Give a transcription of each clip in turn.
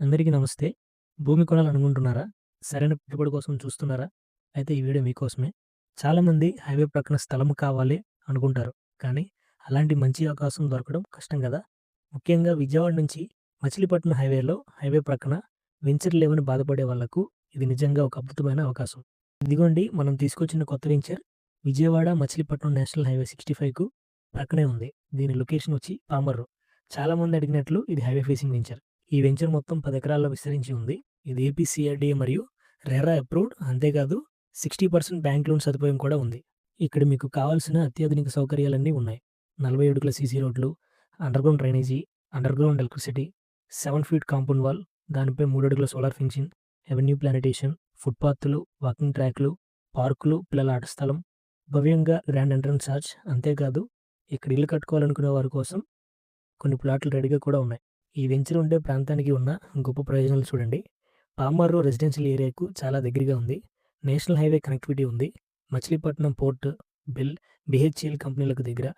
అందరికీ నమస్తే. భూమి కొనాలనుకుంటున్నారా? సరైన పెట్టుబడి కోసం చూస్తున్నారా? అయితే ఈ వీడియో మీకోసమే. చాలామంది హైవే ప్రక్కన స్థలం కావాలి అనుకుంటారు. కానీ అలాంటి మంచి అవకాశం దొరకడం కష్టం కదా! ముఖ్యంగా విజయవాడ నుంచి మచిలీపట్నం హైవేలో హైవే ప్రక్కన వెంచర్ లేవని బాధపడే వాళ్ళకు ఇది నిజంగా ఒక అద్భుతమైన అవకాశం. ఇదిగోండి మనం తీసుకొచ్చిన కొత్త venture Vijayawada Machilipatnam national highway 65కు ప్రక్కనే ఉంది. దీని లొకేషన్ వచ్చి పామర్రు. చాలామంది అడిగినట్లు ఇది హైవే ఫేసింగ్ వెంచర్. ఈ వెంచర్ మొత్తం పది ఎకరాల్లో విస్తరించి ఉంది. ఇది ఏపీసీఆర్డిఏ మరియు రెరా అప్రూవ్డ్. అంతేకాదు 60% బ్యాంక్ లోన్ సదుపాయం కూడా ఉంది. ఇక్కడ మీకు కావాల్సిన అత్యాధునిక సౌకర్యాలన్నీ ఉన్నాయి. 40 అడుగుల సీసీ రోడ్లు, underground drainage, underground electricity, seven feet compound wall, దానిపై మూడు అడుగుల సోలార్ ఫెన్సింగ్, ఎవెన్యూ ప్లానిటేషన్, ఫుట్‌పాత్‌లు, వాకింగ్ ట్రాక్‌లు, పార్కులు, పిల్లల ఆట స్థలం, భవ్యంగా గ్రాండ్ ఎంట్రన్స్ ఛార్జ్ అంతేకాదు ఇక్కడ ఇల్లు కట్టుకోవాలనుకునే వారి కోసం కొన్ని ప్లాట్లు రెడీగా కూడా ఉన్నాయి. ఈ వెంచర్ ఉండే ప్రాంతానికి ఉన్న గొప్ప ప్రయోజనాలు చూడండి. పామారు రెసిడెన్షియల్ ఏరియాకు చాలా దగ్గరగా ఉంది. నేషనల్ హైవే కనెక్టివిటీ ఉంది. మచిలీపట్నం పోర్ట్, బిల్ బిహెచ్ఎల్ కంపెనీలకు దగ్గర,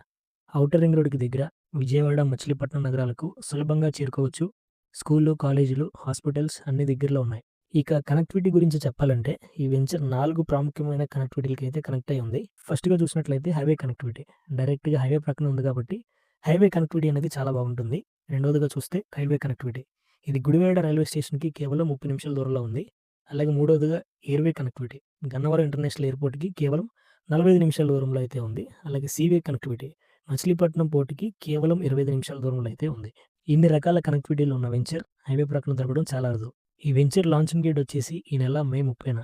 ఔటర్ రింగ్ రోడ్డుకి దగ్గర, విజయవాడ, మచిలీపట్నం నగరాలకు సులభంగా చేరుకోవచ్చు. స్కూళ్ళు కాలేజీలు, హాస్పిటల్స్ అన్ని దగ్గరలో ఉన్నాయి. ఇక కనెక్టివిటీ గురించి చెప్పాలంటే ఈ వెంచర్ నాలుగు ప్రాముఖ్యమైన కనెక్టివిటీలకి అయితే కనెక్ట్ అయి ఉంది. ఫస్ట్‌గా చూసినట్లయితే హైవే కనెక్టివిటీ. డైరెక్ట్‌గా హైవే ప్రక్కన ఉంది కాబట్టి హైవే కనెక్టివిటీ అనేది చాలా బాగుంటుంది. రెండోదిగా చూస్తే రైల్వే కనెక్టివిటీ. ఇది గుడివాడ రైల్వే స్టేషన్‌కి కేవలం 30 నిమిషాల దూరంలో ఉంది. అలాగే మూడోదిగా ఎయిర్‌వే కనెక్టివిటీ. గన్నవరం ఇంటర్నేషనల్ ఎయిర్‌పోర్ట్‌కి కేవలం 45 నిమిషాల దూరంలో అయితే ఉంది. అలాగే సీవే కనెక్టివిటీ. మచిలీపట్నం పోర్టుకి కేవలం 25 నిమిషాల దూరంలో అయితే ఉంది. ఇన్ని రకాల కనెక్టివిటీలు ఉన్న వెంచర్ హైవే ప్రక్కన దొరకడం చాలా అరుదు. ఈ వెంచర్ లాంచింగ్ డేట్ వచ్చేసి ఈ నెల మే 30న.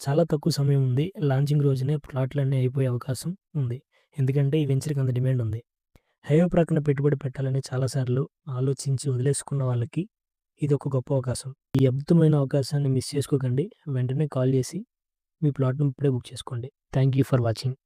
చాలా తక్కువ సమయం ఉంది. లాంచింగ్ రోజునే ప్లాట్లన్నీ అయిపోయే అవకాశం ఉంది. ఎందుకంటే ఈ వెంచర్‌కి అంత డిమాండ్ ఉంది. హైవే ప్రక్కన పెట్టుబడి పెట్టాలని చాలా సార్లు ఆలోచించి వదిలేసుకున్న వాళ్ళకి ఇది ఒక గొప్ప అవకాశం. ఈ అద్భుతమైన అవకాశాన్ని మిస్ చేసుకోకండి. వెంటనే కాల్ చేసి మీ ప్లాట్‌ని ఇప్పుడే బుక్ చేసుకోండి. Thank you for watching.